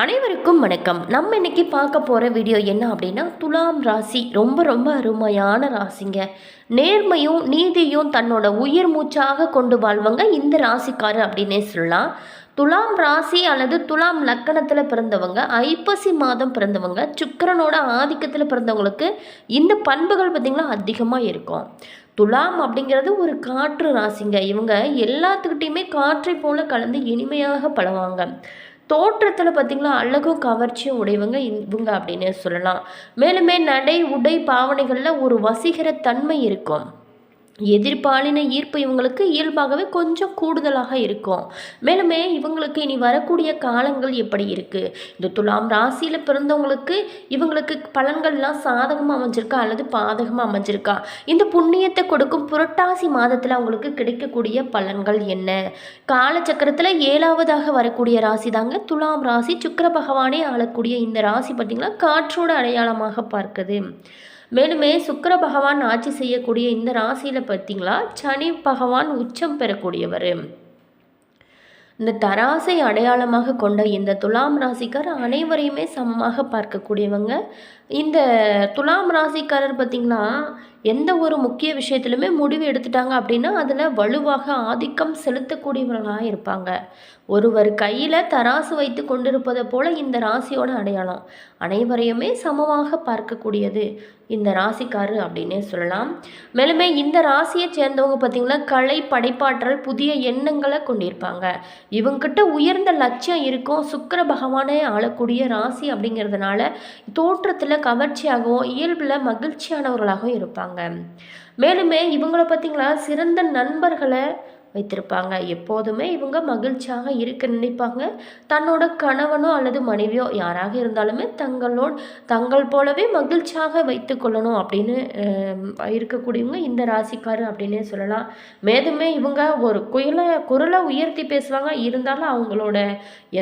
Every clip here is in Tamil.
அனைவருக்கும் வணக்கம். நம்ம இன்னைக்கு பார்க்க போகிற வீடியோ என்ன அப்படின்னா துலாம் ராசி. ரொம்ப ரொம்ப அருமையான ராசிங்க. நேர்மையும் நீதியும் தன்னோட உயிர் மூச்சாக கொண்டு வாழ்வங்க இந்த ராசிக்காரர் அப்படின்னே சொல்லலாம். துலாம் ராசி அல்லது துலாம் லக்கணத்தில் பிறந்தவங்க ஐப்பசி மாதம் பிறந்தவங்க சுக்கரனோட ஆதிக்கத்தில் பிறந்தவங்களுக்கு இந்த பண்புகள் பார்த்திங்கன்னா அதிகமாக இருக்கும். துலாம் அப்படிங்கிறது ஒரு காற்று ராசிங்க. இவங்க எல்லாத்துக்கிட்டேயுமே காற்றை போல கலந்து இனிமையாக பழவாங்க தோற்றத்தில் பார்த்திங்களா அழகும் கவர்ச்சியும் உடையவங்க இவங்க அப்படின்னு சொல்லலாம். மேலுமே நடை உடை பாவனைகளில் ஒரு வசீகர தன்மை இருக்கும். எதிர்பாலின ஈர்ப்பு இவங்களுக்கு இயல்பாகவே கொஞ்சம் கூடுதலாக இருக்கும். மேலுமே இவங்களுக்கு இனி வரக்கூடிய காலங்கள் எப்படி இருக்குது இந்த துலாம் ராசியில் பிறந்தவங்களுக்கு இவங்களுக்கு பலன்கள்லாம் சாதகமாக அமைஞ்சிருக்கா? அல்லது பாதகமாக அமைஞ்சிருக்கா? இந்த புண்ணியத்தை கொடுக்கும் புரட்டாசி மாதத்தில் அவங்களுக்கு கிடைக்கக்கூடிய பலன்கள் என்ன? காலச்சக்கரத்தில் ஏழாவதாக வரக்கூடிய ராசி தாங்க துலாம் ராசி. சுக்கர பகவானே ஆளக்கூடிய இந்த ராசி பார்த்திங்கன்னா காற்றோட அடையாளமாக பார்க்குது. மேலுமே சுக்கர பகவான் ஆட்சி செய்யக்கூடிய இந்த ராசியில் பார்த்தீங்களா? சனி பகவான் உச்சம் பெறக்கூடியவர். இந்த தராசை அடையாளமாக கொண்ட இந்த துலாம் ராசிக்கார் அனைவரையுமே சமமாக பார்க்கக்கூடியவங்க. இந்த துலாம் ராசிக்காரர் பார்த்திங்கன்னா எந்த ஒரு முக்கிய விஷயத்திலுமே முடிவு எடுத்துட்டாங்க அப்படின்னா அதில் வலுவாக ஆதிக்கம் செலுத்தக்கூடியவர்களாக இருப்பாங்க. ஒருவர் கையில் தராசு வைத்து கொண்டிருப்பதை போல இந்த ராசியோட அடையாளம். அனைவரையுமே சமமாக பார்க்கக்கூடியது இந்த ராசிக்காரு அப்படின்னே சொல்லலாம். மேலுமே இந்த ராசியை சேர்ந்தவங்க பார்த்திங்கன்னா கலை படைப்பாற்றல் புதிய எண்ணங்களை கொண்டிருப்பாங்க. இவங்ககிட்ட உயர்ந்த லட்சியம் இருக்கும். சுக்கர பகவானே ஆளக்கூடிய ராசி அப்படிங்கிறதுனால தோற்றத்தில் கவர்ச்சியாகவும் இயல்பில் மகிழ்ச்சியானவர்களாகவும் இருப்பாங்க. மேலுமே இவங்கள பார்த்திங்களா சிறந்த நண்பர்களை வைத்திருப்பாங்க. எப்போதுமே இவங்க மகிழ்ச்சியாக இருக்க நினைப்பாங்க. தன்னோட கணவனோ அல்லது மனைவியோ யாராக இருந்தாலுமே தங்களோட தங்கள் போலவே மகிழ்ச்சியாக வைத்து கொள்ளணும் அப்படின்னு இருக்கக்கூடியவங்க இந்த ராசிக்காரு அப்படின்னே சொல்லலாம். மேதுமே இவங்க ஒரு குயிலை குரலை உயர்த்தி பேசுவாங்க. இருந்தாலும் அவங்களோட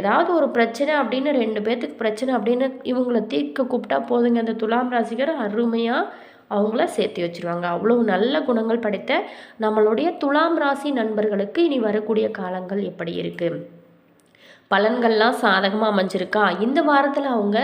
ஏதாவது ஒரு பிரச்சனை அப்படின்னு ரெண்டு பேர்த்துக்கு பிரச்சனை அப்படின்னு இவங்களை தீர்க்க கூப்பிட்டா போதுங்க. அந்த துலாம் ராசிக்கார் அருமையாக அவங்கள சேர்த்து வச்சுருவாங்க. அவ்வளோ நல்ல குணங்கள் படைத்த நம்மளுடைய துலாம் ராசி நண்பர்களுக்கு இனி வரக்கூடிய காலங்கள் எப்படி இருக்குது பலன்கள்லாம் சாதகமாக அமைஞ்சிருக்கா? இந்த வாரத்தில் அவங்க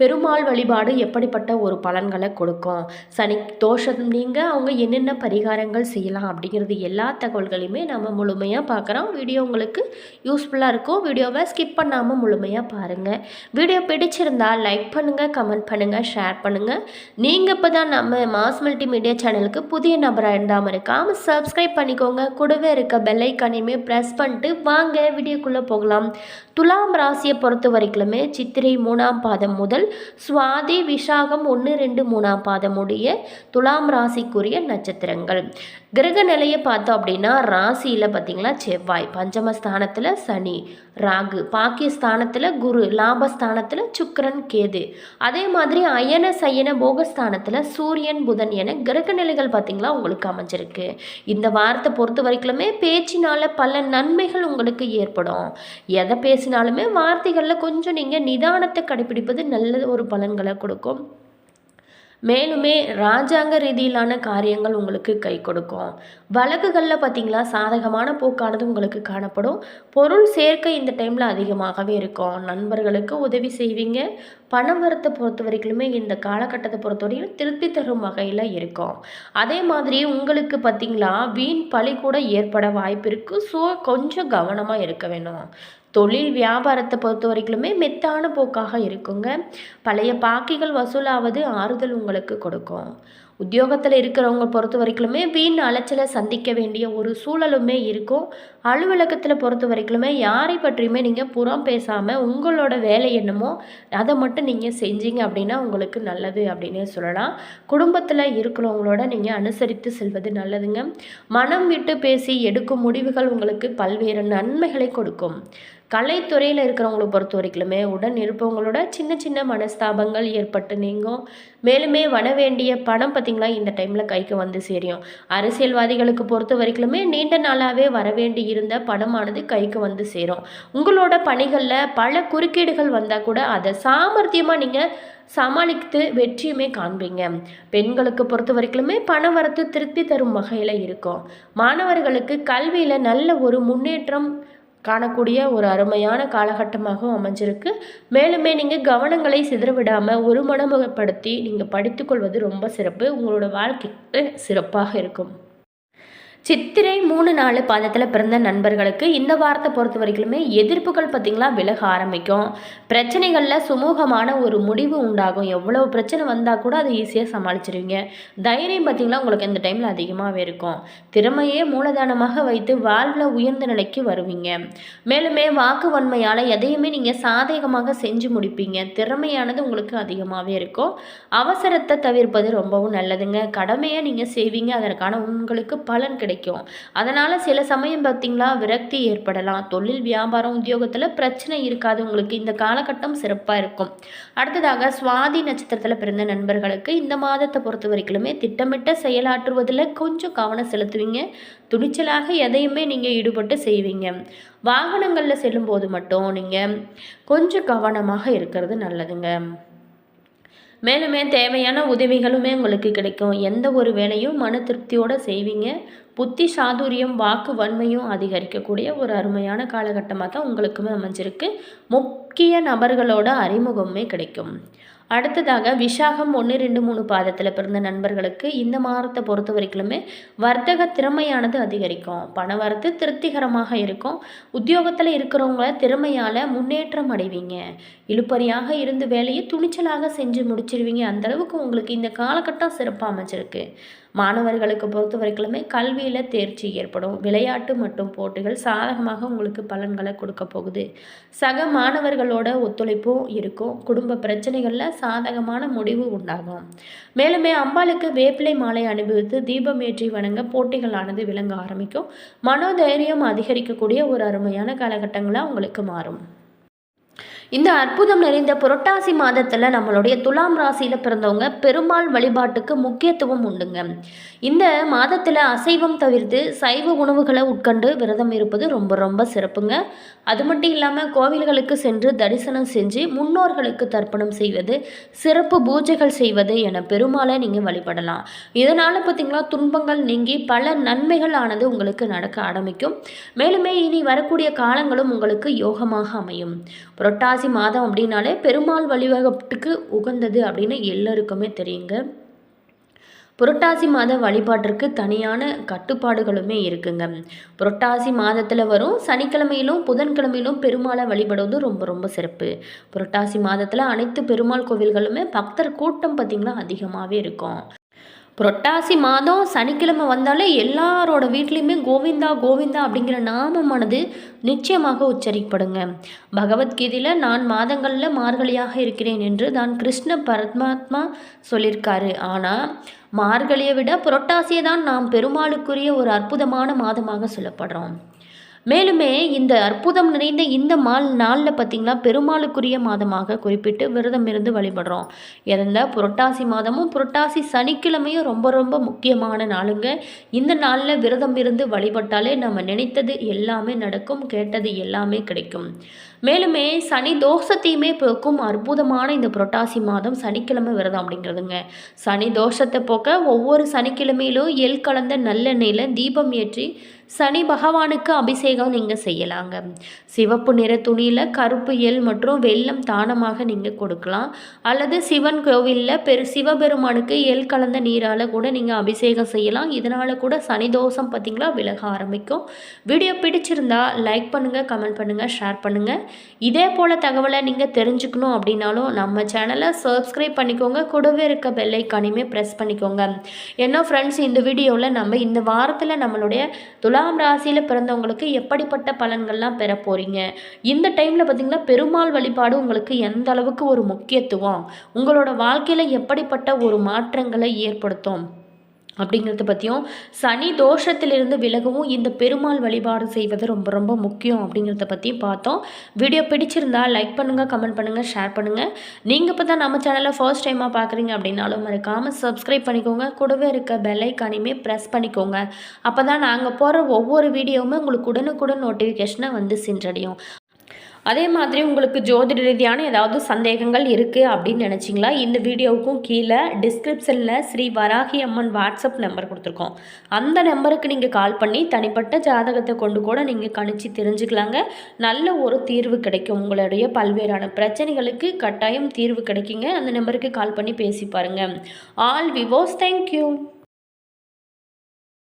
பெருமாள் வழிபாடு எப்படிப்பட்ட ஒரு பலன்களை கொடுக்கும்? சனி தோஷம் நீங்கள் அவங்க என்னென்ன பரிகாரங்கள் செய்யலாம் அப்படிங்கிறது எல்லா தகவல்களையுமே நம்ம முழுமையாக பார்க்குறோம். வீடியோ உங்களுக்கு யூஸ்ஃபுல்லாக இருக்கும். வீடியோவை ஸ்கிப் பண்ணாமல் முழுமையாக பாருங்கள் வீடியோ பிடிச்சிருந்தால் லைக் பண்ணுங்கள் கமெண்ட் பண்ணுங்கள் ஷேர் பண்ணுங்கள் நீங்கள் இப்போ தான் நம்ம மாஸ் மல்டிமீடியா சேனலுக்கு புதிய நபராக இருந்தாமல் இருக்காமல் சப்ஸ்கிரைப் பண்ணிக்கோங்க. கூடவே இருக்க பெல்லைக்கானையுமே ப்ரெஸ் பண்ணிட்டு வாங்க. வீடியோக்குள்ளே போகலாம். துலாம் ராசியை பொறுத்த வரைக்குமே சித்திரை மூணாம் பாதம் முதல் சுவாதி விசாகம் ஒன்று ரெண்டு மூணாம் பாதம் உடைய துலாம் ராசிக்குரிய நட்சத்திரங்கள். கிரக நிலையை பார்த்தோம் அப்படின்னா ராசியில் பார்த்திங்களா செவ்வாய். பஞ்சமஸ்தானத்தில் சனி ராகு. பாக்கியஸ்தானத்தில் குரு லாபஸ்தானத்தில் சுக்கரன் கேது. அதே மாதிரி அயன சயன போகஸ்தானத்தில் சூரியன் புதன் என கிரக நிலைகள் பார்த்திங்களா உங்களுக்கு அமைஞ்சிருக்கு. இந்த வாரத்தை பொறுத்த வரைக்குமே பேச்சினால் பல நன்மைகள் உங்களுக்கு ஏற்படும். எதை பேசினாலுமே வார்த்தைகளில் கொஞ்சம் நீங்கள் நிதானத்தை கடைபிடிப்பது நல்ல ஒரு பலன்களை கொடுக்கும். மேலுமே ராஜாங்க ரீதியிலான காரியங்கள் உங்களுக்கு கை கொடுக்கும். வழக்குகளில் பார்த்திங்களா சாதகமான போக்கானது உங்களுக்கு காணப்படும். பொருள் சேர்க்கை இந்த டைமில் அதிகமாகவே இருக்கும். நண்பர்களுக்கு உதவி செய்வீங்க. பணம் வரத்தை பொறுத்த வரைக்குமே இந்த காலகட்டத்தை பொறுத்தவரைக்கும் திருப்தி தரும் வகையில் இருக்கும். அதே மாதிரி உங்களுக்கு பார்த்திங்களா வீண் பழி கூட ஏற்பட வாய்ப்பு இருக்குது ஸோ கொஞ்சம் கவனமாக இருக்க வேணும். தொழில் வியாபாரத்தை பொறுத்த வரைக்குமே மெத்தான போக்காக இருக்குங்க. பழைய பாக்கிகள் வசூலாவது ஆறுதல் உங்களுக்கு கொடுக்கும். உத்தியோகத்தில் இருக்கிறவங்க பொறுத்த வரைக்குமே வீண் அலைச்சலை சந்திக்க வேண்டிய ஒரு சூழலுமே இருக்கும். அலுவலகத்தில் பொறுத்த வரைக்குமே யாரை பற்றியுமே நீங்கள் புறம் பேசாமல் உங்களோட வேலை என்னமோ அதை மட்டும் நீங்கள் செஞ்சீங்க அப்படின்னா உங்களுக்கு நல்லது அப்படின்னே சொல்லலாம். குடும்பத்தில் இருக்கிறவங்களோட நீங்கள் அனுசரித்து செல்வது நல்லதுங்க. மனம் விட்டு பேசி எடுக்கும் முடிவுகள் உங்களுக்கு பல்வேறு நன்மைகளை கொடுக்கும். கலைத்துறையில் இருக்கிறவங்களை பொறுத்த வரைக்குமே உடன் இருப்பவங்களோட சின்ன சின்ன மனஸ்தாபங்கள் ஏற்பட்டு நீங்கும். மேலுமே வர வேண்டிய பணம் பார்த்திங்களா இந்த டைமில் கைக்கு வந்து சேரும் அரசியல்வாதிகளுக்கு பொறுத்த வரைக்குமே நீண்ட நாளாகவே வர வேண்டி இருந்த பணமானது கைக்கு வந்து சேரும். உங்களோட பணிகளில் பல குறுக்கீடுகள் வந்தால் கூட அதை சாமர்த்தியமாக நீங்கள் சமாளித்து வெற்றியுமே காண்பீங்க. பெண்களுக்கு பொறுத்த வரைக்குமே பண வரத்து திருப்தி தரும் வகையில் இருக்கும். மாணவர்களுக்கு கல்வியில் நல்ல ஒரு முன்னேற்றம் காணக்கூடிய ஒரு அருமையான காலகட்டமாகவும் அமைஞ்சிருக்கு. மேலுமே நீங்கள் கவனங்களை சிதறவிடாமல் ஒரு மனமுகப்படுத்தி நீங்கள் படித்துக்கொள்வது ரொம்ப சிறப்பு. உங்களோட வாழ்க்கைக்கு சிறப்பாக இருக்கும். சித்திரை மூணு நாலு பாதத்தில் பிறந்த நண்பர்களுக்கு இந்த வாரத்தை பொறுத்த வரைக்குமே எதிர்ப்புகள் பார்த்திங்களா விலக ஆரம்பிக்கும். பிரச்சனைகளில் சுமூகமான ஒரு முடிவு உண்டாகும். எவ்வளோ பிரச்சனை வந்தால் கூட அதை ஈஸியாக சமாளிச்சிருவீங்க. தைரியம் பார்த்திங்களா உங்களுக்கு இந்த டைமில் அதிகமாகவே இருக்கும். திறமையே மூலதனமாக வைத்து வாழ்வில் உயர்ந்த நிலைக்கு வருவீங்க. மேலுமே வாக்கு வன்மையால் எதையுமே நீங்கள் சாதகமாக செஞ்சு முடிப்பீங்க. திறமையானது உங்களுக்கு அதிகமாகவே இருக்கும். அவசரத்தை தவிர்ப்பது ரொம்பவும் நல்லதுங்க. கடமையை நீங்கள் செய்வீங்க. அதற்கான உங்களுக்கு பலன் கிடைக்கும் கிடைக்கும். அதனால் சில சமயம் பார்த்திங்களா விரக்தி ஏற்படலாம். தொழில் வியாபாரம் உத்தியோகத்தில் பிரச்சனை இருக்காது. உங்களுக்கு இந்த காலகட்டம் சிறப்பாக இருக்கும். அடுத்ததாக சுவாதி நட்சத்திரத்தில் பிறந்த நண்பர்களுக்கு இந்த மாதத்தை பொறுத்த வரைக்குமே திட்டமிட்ட செயலாற்றுவதில் கொஞ்சம் கவனம் செலுத்துவீங்க. துணிச்சலாக எதையுமே நீங்கள் ஈடுபட்டு செய்வீங்க. வாகனங்களில் செல்லும்போது மட்டும் நீங்கள் கொஞ்சம் கவனமாக இருக்கிறது நல்லதுங்க. மேலுமே தேவையான உதவிகளுமே உங்களுக்கு கிடைக்கும். எந்த ஒரு வேலையும் மன திருப்தியோடு செய்வீங்க. புத்தி சாதுரியம் வாக்கு வன்மையும் அதிகரிக்கக்கூடிய ஒரு அருமையான காலகட்டமாக தான் உங்களுக்குமே அமைஞ்சிருக்கு. முக்கிய நபர்களோட அறிமுகமே கிடைக்கும். அடுத்ததாக விசாகம் ஒன்று ரெண்டு மூணு பாதத்தில் பிறந்த நண்பர்களுக்கு இந்த மாதத்தை பொறுத்த வரைக்குமே வர்த்தக திறமையானது அதிகரிக்கும். பண வரத்து திருப்திகரமாக இருக்கும். உத்தியோகத்தில் இருக்கிறவங்கள திறமையால் முன்னேற்றம் அடைவீங்க. இழுப்பறியாக இருந்து வேலையை துணிச்சலாக செஞ்சு முடிச்சிருவீங்க. அந்தளவுக்கு உங்களுக்கு இந்த காலகட்டம் சிறப்பாக அமைச்சிருக்கு மாணவர்களுக்கு பொறுத்த வரைக்குமே கல்வியில் தேர்ச்சி ஏற்படும். விளையாட்டு மற்றும் போட்டிகள் சாதகமாக உங்களுக்கு பலன்களை கொடுக்க போகுது. சக மாணவர்களோட ஒத்துழைப்பும் இருக்கும். குடும்ப பிரச்சனைகளில் சாதகமான முடிவு உண்டாகும். மேலுமே அம்பாளுக்கு வேப்பிலை மாலை அனுபவித்து தீபம் ஏற்றி வணங்க போட்டிகளானது விளங்க ஆரம்பிக்கும். மனோதைரியம் அதிகரிக்கக்கூடிய ஒரு அருமையான காலகட்டங்களாக உங்களுக்கு மாறும். இந்த அற்புதம் நிறைந்த புரட்டாசி மாதத்தில் நம்மளுடைய துலாம் ராசியில் பிறந்தவங்க பெருமாள் வழிபாட்டுக்கு முக்கியத்துவம் உண்டுங்க. இந்த மாதத்தில் அசைவம் தவிர்த்து சைவ உணவுகளை உட்கொண்டு விரதம் இருப்பது ரொம்ப ரொம்ப சிறப்புங்க. அது மட்டும் இல்லாமல் கோவில்களுக்கு சென்று தரிசனம் செஞ்சு முன்னோர்களுக்கு தர்ப்பணம் செய்வது சிறப்பு பூஜைகள் செய்வது என பெருமாளை நீங்கள் வழிபடலாம். இதனால் பார்த்திங்களா துன்பங்கள் நீங்கி பல நன்மைகள் ஆனது உங்களுக்கு நடக்க ஆரம்பிக்கும். மேலுமே இனி வரக்கூடிய காலங்களும் உங்களுக்கு யோகமாக அமையும். புரட்டாசி புரட்டாசி மாதம் அப்படின்னாலே பெருமாள் வழிபாட்டுக்கு உகந்தது அப்படின்னு எல்லோருக்குமே தெரியுங்க. புரட்டாசி மாத வழிபாட்டிற்கு தனியான கட்டுப்பாடுகளுமே இருக்குங்க. புரட்டாசி மாதத்தில் வரும் சனிக்கிழமையிலும் புதன்கிழமையிலும் பெருமாளை வழிபடுவது ரொம்ப ரொம்ப சிறப்பு. புரட்டாசி மாதத்தில் அனைத்து பெருமாள் கோவில்களுமே பக்தர் கூட்டம் பார்த்திங்கன்னா அதிகமாகவே இருக்கும். புரட்டாசி மாதம் சனிக்கிழமை வந்தாலே எல்லாரோட வீட்லேயுமே கோவிந்தா கோவிந்தா அப்படிங்கிற நாமமானது நிச்சயமாக உச்சரிக்கப்படுங்க. பகவத்கீதையில் நான் மாதங்களில் மார்கழியாக இருக்கிறேன் என்று தான் கிருஷ்ண பரமாத்மா சொல்லியிருக்காரு. ஆனால் மார்கழியை விட புரட்டாசியை தான் நாம் பெருமாளுக்குரிய ஒரு அற்புதமான மாதமாக சொல்லப்படுறோம். மேலுமே இந்த அற்புதம் நிறைந்த இந்த மால் நாளில் பார்த்திங்கன்னா பெருமாளுக்குரிய மாதமாக குறிப்பிட்டு விரதம் இருந்து வழிபடுறோம். இறந்த புரட்டாசி மாதமும் புரட்டாசி சனிக்கிழமையும் ரொம்ப ரொம்ப முக்கியமான நாளுங்க. இந்த நாளில் விரதம் இருந்து வழிபட்டாலே நம்ம நினைத்தது எல்லாமே நடக்கும் கேட்டது எல்லாமே கிடைக்கும். மேலுமே சனி தோஷத்தையுமே போக்கும் அற்புதமான இந்த புரட்டாசி மாதம் சனிக்கிழமை விரதம் அப்படிங்கிறதுங்க. சனி தோஷத்தை போக்க ஒவ்வொரு சனிக்கிழமையிலும் எல் கலந்த நல்லெண்ணெயில் தீபம் ஏற்றி சனி பகவானுக்கு அபிஷேகம் நீங்கள் செய்யலாங்க. சிவப்பு நிற துணியில் கருப்பு எல் மற்றும் வெள்ளம் தானமாக நீங்கள் கொடுக்கலாம். அல்லது சிவன் கோவிலில் பெரு சிவபெருமானுக்கு எல் கலந்த நீரால் கூட நீங்கள் அபிஷேகம் செய்யலாம். இதனால் கூட சனி தோஷம் பார்த்திங்களா விலக ஆரம்பிக்கும். வீடியோ பிடிச்சிருந்தா லைக் பண்ணுங்கள் கமெண்ட் பண்ணுங்கள் ஷேர் பண்ணுங்கள் இதே போல் தகவலை நீங்கள் தெரிஞ்சுக்கணும் அப்படின்னாலும் நம்ம சேனலை சப்ஸ்கிரைப் பண்ணிக்கோங்க. கூடவே இருக்க பெல்லைக்கானையுமே ப்ரெஸ் பண்ணிக்கோங்க. என்ன ஃப்ரெண்ட்ஸ் இந்த வீடியோவில் நம்ம இந்த வாரத்தில் நம்மளுடைய துலாம் ராசியில் பிறந்தவங்களுக்கு எப்படிப்பட்ட பலன்கள்லாம் பெற போகிறீங்க இந்த டைமில் பார்த்திங்கன்னா பெருமாள் வழிபாடு உங்களுக்கு எந்த அளவுக்கு ஒரு முக்கியத்துவம்? உங்களோட வாழ்க்கையில் எப்படிப்பட்ட ஒரு மாற்றங்களை ஏற்படுத்தும்? அப்படிங்கிறத பற்றியும் சனி தோஷத்திலிருந்து விலகவும் இந்த பெருமாள் வழிபாடு செய்வது ரொம்ப ரொம்ப முக்கியம் அப்படிங்கிறத பற்றியும் பார்த்தோம். வீடியோ பிடிச்சிருந்தா லைக் பண்ணுங்கள் கமெண்ட் பண்ணுங்கள் ஷேர் பண்ணுங்கள் நீங்கள் இப்போ தான் நம்ம சேனலை ஃபர்ஸ்ட் டைமாக பார்க்குறீங்க அப்படின்னாலும் மறக்காமல் சப்ஸ்கிரைப் பண்ணிக்கோங்க. கூடவே இருக்க பெல்லைக்கானையுமே ப்ரெஸ் பண்ணிக்கோங்க. அப்போ தான் நாங்கள் போகிற ஒவ்வொரு வீடியோவுமே உங்களுக்கு உடனுக்குடன் நோட்டிஃபிகேஷனை வந்து சென்றடையும். அதே மாதிரி உங்களுக்கு ஜோதிட ரீதியான ஏதாவது சந்தேகங்கள் இருக்குது அப்படின்னு நினச்சிங்களா? இந்த வீடியோவுக்கும் கீழே டிஸ்கிரிப்ஷனில் ஸ்ரீ வராகி அம்மன் வாட்ஸ்அப் நம்பர் கொடுத்துருக்கோம். அந்த நம்பருக்கு நீங்கள் கால் பண்ணி தனிப்பட்ட ஜாதகத்தை கொண்டு கூட நீங்கள் கணிச்சு தெரிஞ்சுக்கலாங்க. நல்ல ஒரு தீர்வு கிடைக்கும். உங்களுடைய பல்வேறான பிரச்சனைகளுக்கு கட்டாயம் தீர்வு கிடைக்குங்க. அந்த நம்பருக்கு கால் பண்ணி பேசி பாருங்கள் ஆல் விவோஸ் தேங்க்யூ